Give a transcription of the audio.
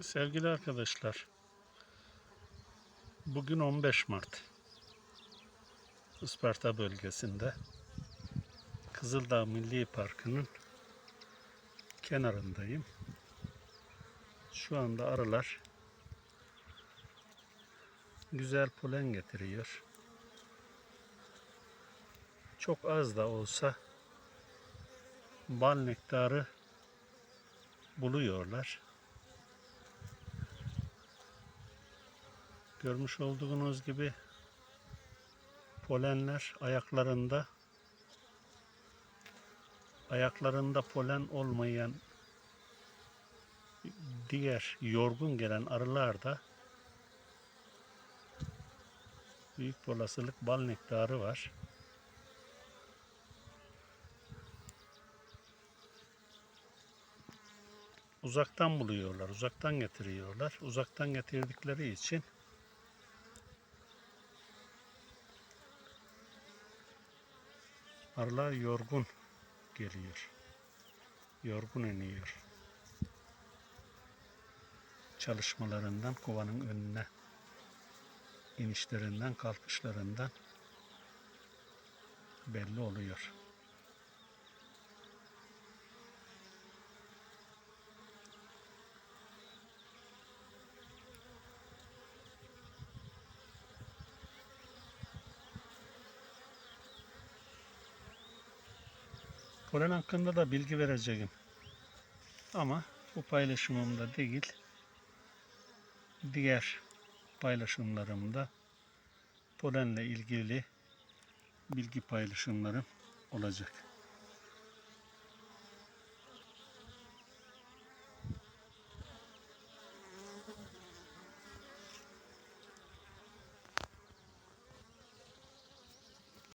Sevgili arkadaşlar, bugün 15 Mart. Isparta bölgesinde Kızıldağ Milli Parkı'nın kenarındayım. Şu anda arılar güzel polen getiriyor. Çok az da olsa bal nektarı buluyorlar. Görmüş olduğunuz gibi polenler ayaklarında ayaklarında polen olmayan diğer yorgun gelen arılar da büyük olasılık bal nektarı var. Uzaktan buluyorlar, uzaktan getiriyorlar. Uzaktan getirdikleri için Arılar yorgun geliyor. Yorgun iniyor. Çalışmalarından kovanın önüne inişlerinden kalkışlarından belli oluyor. Polen hakkında da bilgi vereceğim. Ama bu paylaşımımda değil, diğer paylaşımlarımda polenle ilgili bilgi paylaşımlarım olacak.